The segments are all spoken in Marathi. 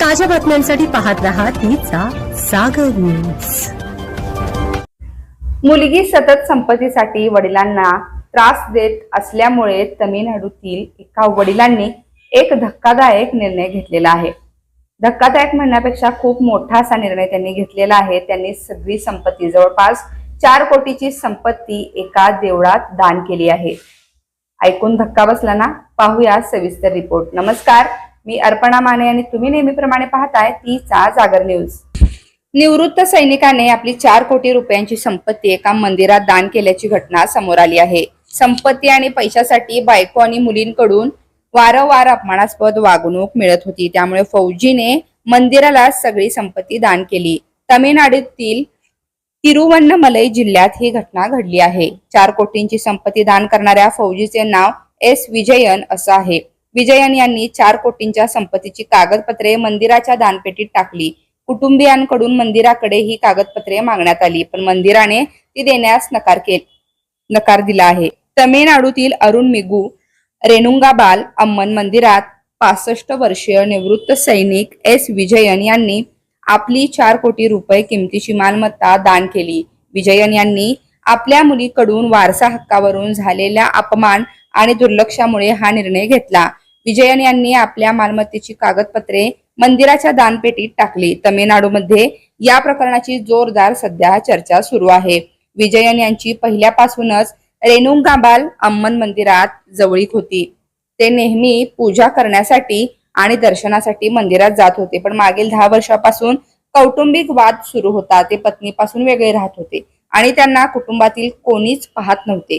ताज्या बातम्यांसाठी पाहत रहा तिचा सागर न्यूज. मुलगी सतत संपत्तीसाठी वडिलांना त्रास देत असल्यामुळे तमिळनाडूतील एका वडिलांनी एक धक्कादायक निर्णय घेतलेला आहे. धक्कादायक म्हणण्यापेक्षा खूप मोठा असा निर्णय त्यांनी घेतलेला आहे. त्यांनी सगळी संपत्ती जवळपास चार कोटीची संपत्ती एका देवळात दान केली आहे. ऐकून धक्का बसला ना पाहूया सविस्तर रिपोर्ट. नमस्कार मी अर्पणा माने आणि तुम्ही नेहमीप्रमाणे पाहताय तीचा जागर न्यूज. निवृत्त सैनिकाने आपली चार कोटी रुपयांची संपत्ती एका मंदिरात दान केल्याची घटना समोर आली आहे. संपत्ती आणि पैशासाठी बायको आणि मुलींकडून वारंवार अपमानास्पद वागणूक मिळत होती. त्यामुळे फौजीने मंदिराला सगळी संपत्ती दान केली. तमिळनाडूतील तिरुवन्नमलई जिल्ह्यात ही घटना घडली आहे. चार कोटींची संपत्ती दान करणाऱ्या फौजीचे नाव एस. विजयन असं आहे. विजयन यांनी चार कोटींच्या संपत्तीची कागदपत्रे मंदिराच्या दानपेटीत टाकली. कुटुंबियांकडून मंदिराकडे ही कागदपत्रे मागण्यात आली पण मंदिराने ती देण्यास नकार केल नकार दिला आहे. तमिळनाडूतील अरुण मिगू रेणुंगाबाल अम्मन मंदिरात पासष्ट वर्षीय निवृत्त सैनिक एस. विजयन यांनी आपली चार कोटी रुपये किमतीची मालमत्ता दान केली. विजयन यांनी आपल्या मुलीकडून वारसा हक्कावरून झालेल्या अपमान आणि दुर्लक्षामुळे हा निर्णय घेतला. विजयन यांनी आपल्या मालमत्तेची कागदपत्रे मंदिराच्या दानपेटीत टाकली. तमिळनाडूमध्ये या प्रकरणाची जोरदार सध्या चर्चा सुरू आहे. विजयन यांची पहिल्यापासूनच रेणुकाबाल अम्मन मंदिरात जवळीक होती. ते नेहमी पूजा करण्यासाठी आणि दर्शनासाठी मंदिरात जात होते. पण मागील दहा वर्षापासून कौटुंबिक वाद सुरू होता. ते पत्नीपासून वेगळे राहत होते आणि त्यांना कुटुंबातील कोणीच पाहत नव्हते.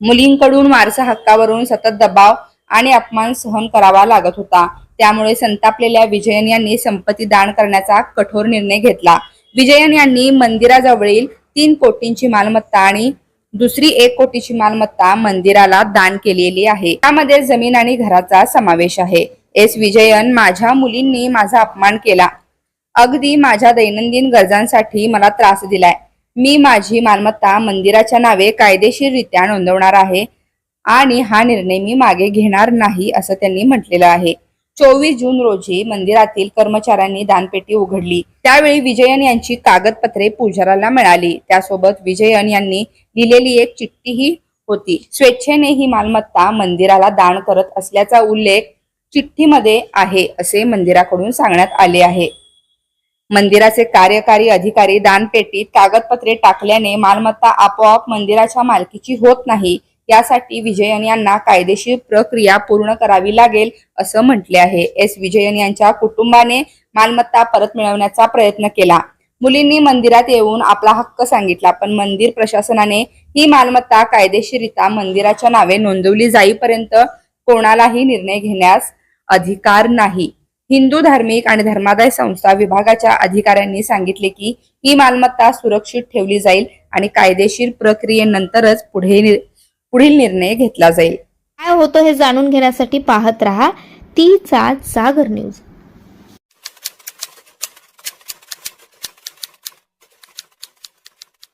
मुलींकडून वारसा हक्कावरून सतत दबाव आणि अपमान सहन करावा लागत होता. त्यामुळे संतापलेल्या विजयन यांनी संपत्ती दान करण्याचा कठोर निर्णय घेतला. विजयन यांनी मंदिराजवळील तीन कोटींची मालमत्ता आणि दुसरी एक कोटीची मालमत्ता मंदिराला दान केलेली आहे. त्यामध्ये जमीन आणि घराचा समावेश आहे. एस विजयन माझ्या मुलींनी माझा अपमान केला. अगदी माझ्या दैनंदिन गरजांसाठी मला त्रास दिलाय. मी माझी मालमत्ता मंदिराच्या नावे कायदेशीररित्या नोंदवणार आहे आणि हा निर्णय मी मागे घेणार नाही असं त्यांनी म्हटलेलं आहे. चोवीस जून रोजी मंदिरातील कर्मचाऱ्यांनी दानपेटी उघडली. त्यावेळी विजयन यांची कागदपत्रे पुजाराला मिळाली. त्यासोबत विजयन यांनी लिहिलेली एक चिठ्ठीही होती. स्वेच्छेने ही मालमत्ता मंदिराला दान करत असल्याचा उल्लेख चिठ्ठीमध्ये आहे असे मंदिराकडून सांगण्यात आले आहे. मंदिराचे कार्यकारी अधिकारी दानपेटीत कागदपत्रे टाकल्याने मालमत्ता आपोआप मंदिराच्या मालकीची होत नाही. यासाठी विजयन यांना कायदेशीर प्रक्रिया पूर्ण करावी लागेल असं म्हटले आहे. एस. विजयन यांच्या कुटुंबाने मालमत्ता परत मिळवण्याचा प्रयत्न केला. मुलींनी मंदिरात येऊन आपला हक्क सांगितला पण मंदिर प्रशासनाने ही मालमत्ता कायदेशीरित्या मंदिराच्या नावे नोंदवली जाईपर्यंत कोणालाही निर्णय घेण्यास अधिकार नाही. हिंदू धार्मिक आणि धर्मादाय संस्था विभागाच्या अधिकाऱ्यांनी सांगितले की ही मालमत्ता सुरक्षित ठेवली जाईल आणि कायदेशीर प्रक्रियेनंतरच पुढे पुढील निर्णय घेतला जाईल. काय होतं हे जाणून घेण्यासाठी पाहत रहा. तीचा जागर न्यूज.